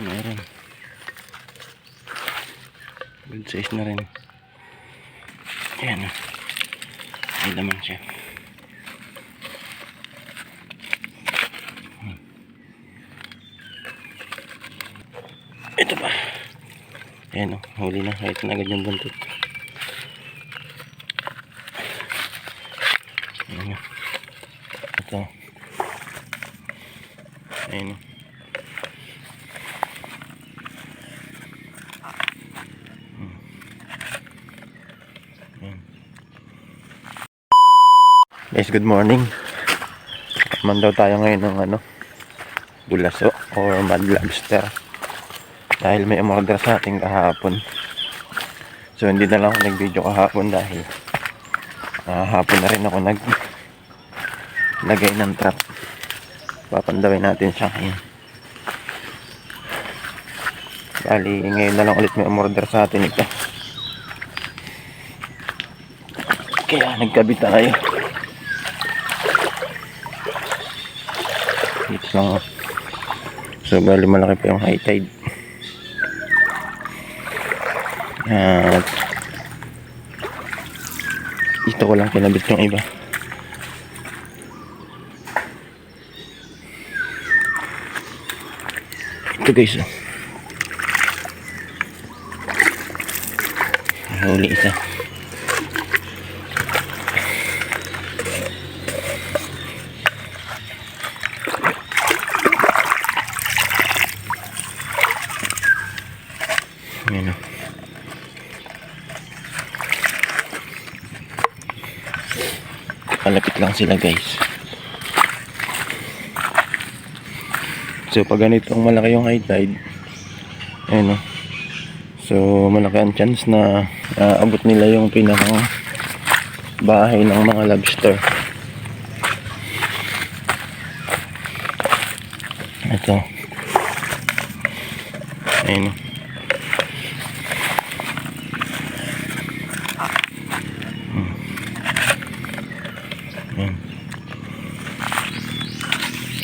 meron. Good size na rin. Ayan o. May laman siya. Hmm. Ito pa. Ayan o. Huli na. Kahit na agad yung buntot. Ayan o. Ito. Ayan o. Guys, good morning. Man daw tayo ngayon ng ano, bulaso or mad lobster. Dahil may umorder sa ating kahapon. So hindi na lang ako nag-video kahapon dahil ah, hapon na rin ako nag lagay ng trap. Papandawin natin siya ngayon. Bali, ngayon na lang ulit may umorder sa atin ito. Kaya nagkabit tayo. Dito lang ako. So, bali malaki pa yung high tide. At dito ko lang kinabit yung iba. Ito guys. oh. Huli isa. Ayan o. Malapit lang sila guys. So pag ganitong malaki yung high tide, ayan o. So malaki ang chance na aabot nila yung pinakang bahay ng mga lobster. Ito. Ayan o.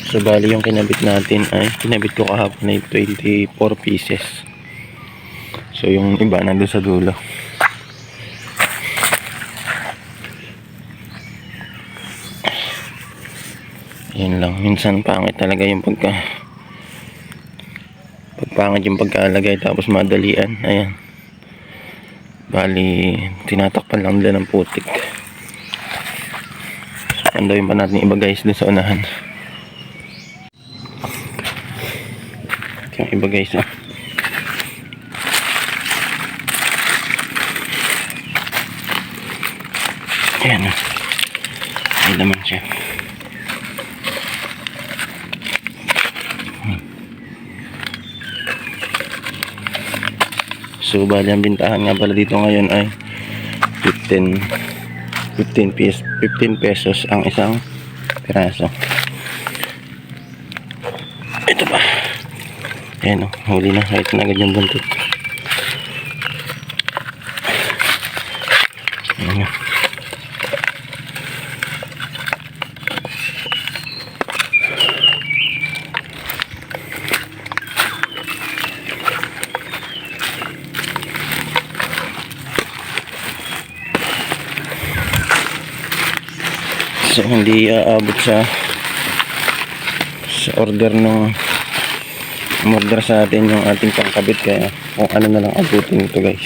So bali yung kinabit natin ay kinabit ko kahapon ay 24 pieces. So yung iba nandun sa dulo. Yan lang. Minsan pangit talaga yung pagka pagpangit yung pagkalagay tapos madalian. Ayan. Bali, tinatakpan lang nila ng putik. Andawin pa natin iba guys doon sa unahan. Yung iba guys ah. Ayan ah. May laman siya. Hmm. So bali ang bintahan nga pala dito ngayon ay 15 15 pesos 15 pesos ang isang piraso. Ito pa. Ayan o, huli na kahit na agad yung buntot. Ayan o. So hindi aabot sa sa order ng order sa atin yung ating pangkabit. Kaya kung ano na lang abutin ito guys.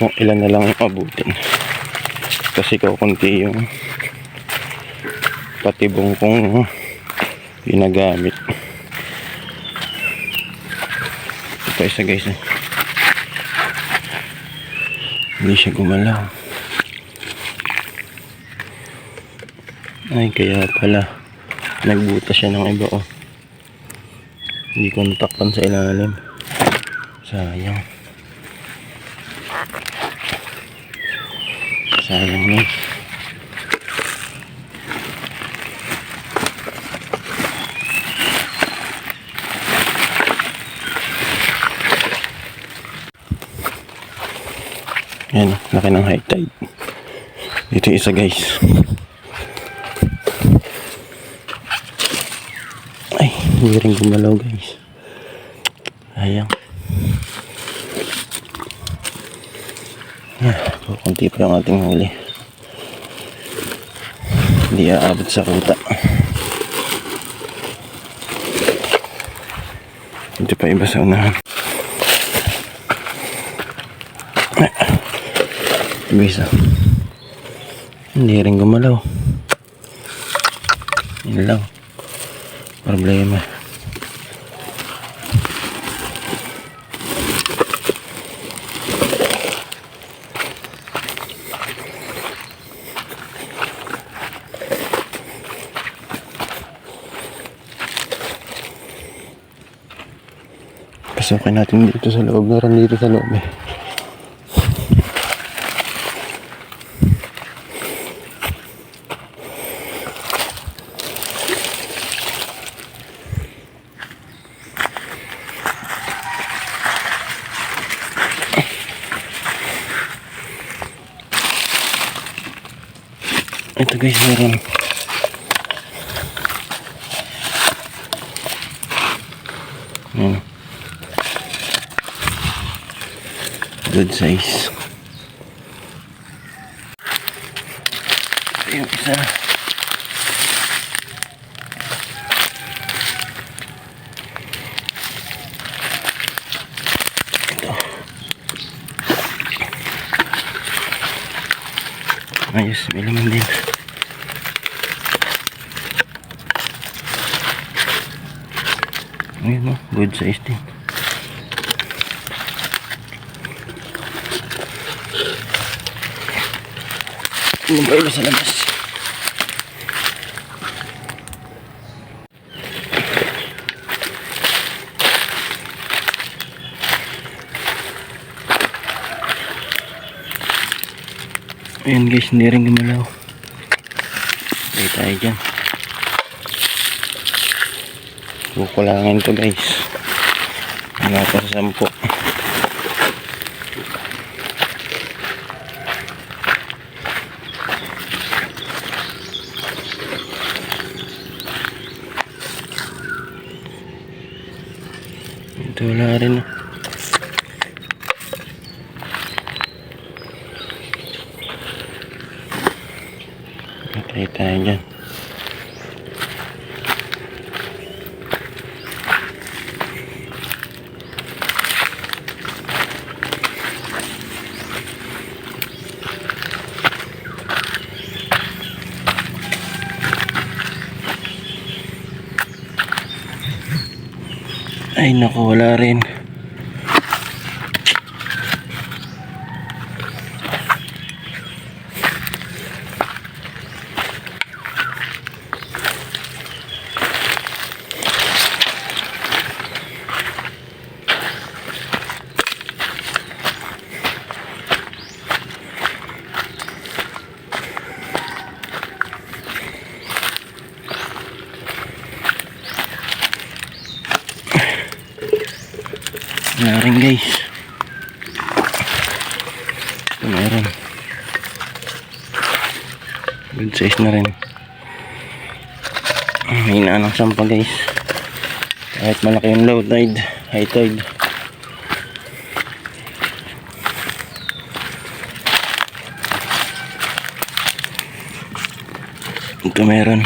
Kung ilan na lang abutin. Kasi kukunti yung patibong kong ginagamit. Ito isa guys eh. hindi siya gumalaw ay kaya pala. Nagbuta siya ng iba oh. Hindi ko natakpan sa ilalim. Sayang. Sayang na yan laki ng high tide. Ito yung isa guys ay Ay, hindi rin gumalaw guys. Ayang. Ah, kunti pa yung ating huli. Hindi aabot sa kuta. Medyo pa iba sa unahan. Bisa. Hindi rin gumalaw. Yun lang. Problema. Pasukin natin dito sa loob. Meron dito sa loob eh. Ito guys, meron. Good size. Yung isa. Ito. Ayos, may laman din. Ayun o, good size din. Ba iba sa labas? Ayan guys, hindi rin gumalaw. Hindi tayo dyan. Kukulangin to guys. Wala pa sa wala rin. Patay tayo dyan. Ay naku, wala rin. Rin guys. Ito meron. Good size na rin. Ah, Hina ng sampa guys. Kahit malaki yung low tide, high tide. Ito meron.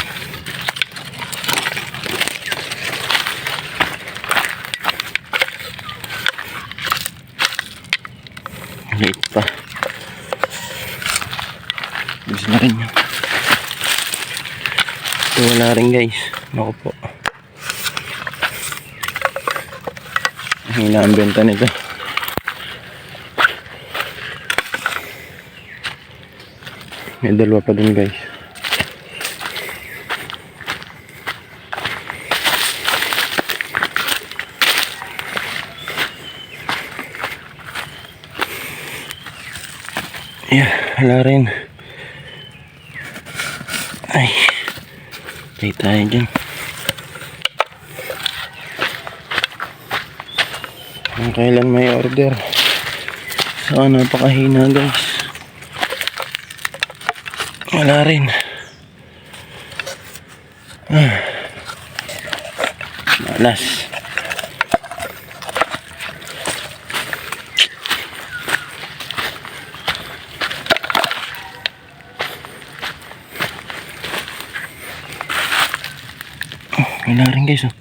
Late pa. Bis na rin yun. Ito wala rin Naku po. Hina ang benta nito. May dalawa pa dun guys. Yeah, wala rin. Tay tayo dyan. Kung kailan may order. Saka napakahina guys. Wala rin. Ah. Alas. Oh, wala rin guys oh.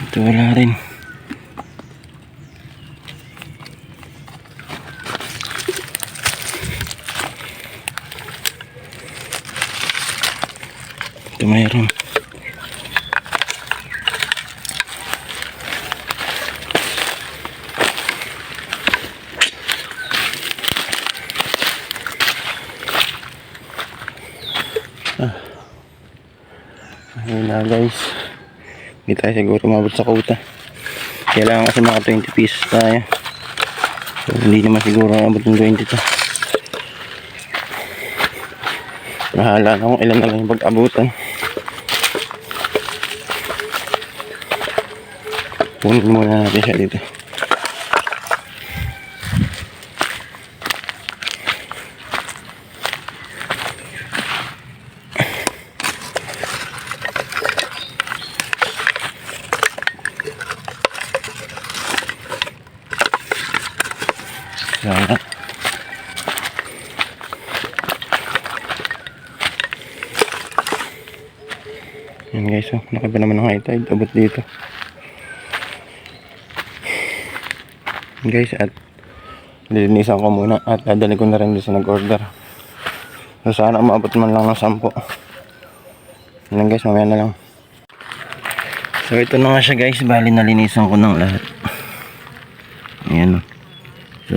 Ito wala rin. Ito mayroon. Guys. Hindi tayo siguro mabot sa quota. Kailangan kasi maka 20 pieces tayo. So, hindi naman siguro abot ng 20 to. Bahala na kung ilan na lang yung pag-abutan. Punin muna natin siya dito. Sana. Guys, oh. Laki pa naman ng high tide. Abot dito. Guys, at lilinisan ko muna at dadali ko na rin sa nag-order. So sana umabot man lang ng 10. Yan guys, mamaya na lang. So ito na nga siya guys, bali nalinisan ko ng lahat. Ayan oh. So,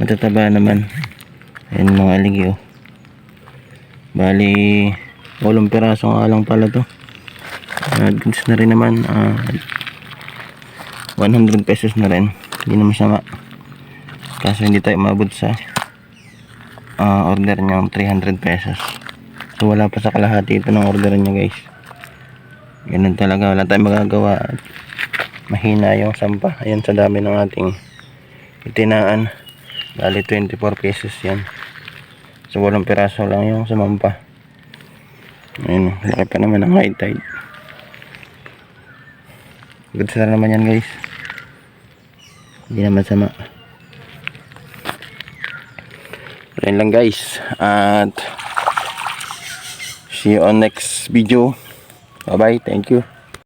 matataba naman. Ayan mga aligi oh. Bali, walong piraso nga lang pala to. Uh, goods na rin naman. ah 100 pesos na rin. Hindi na masama. Kaso hindi tayo umabot sa ah, order niya 300 pesos. So wala pa sa kalahati ito ng order niya guys. Ganun talaga. Wala tayong magagawa. Mahina yung sampa. Ayan sa dami ng ating itinaan. Bali 24 pesos yan. So walong piraso lang yung sumampa. Ayun, laki pa naman ang high tide. Good na naman yan guys. Hindi naman sama. Ayun lang guys. At see you on next video. Bye bye. Thank you.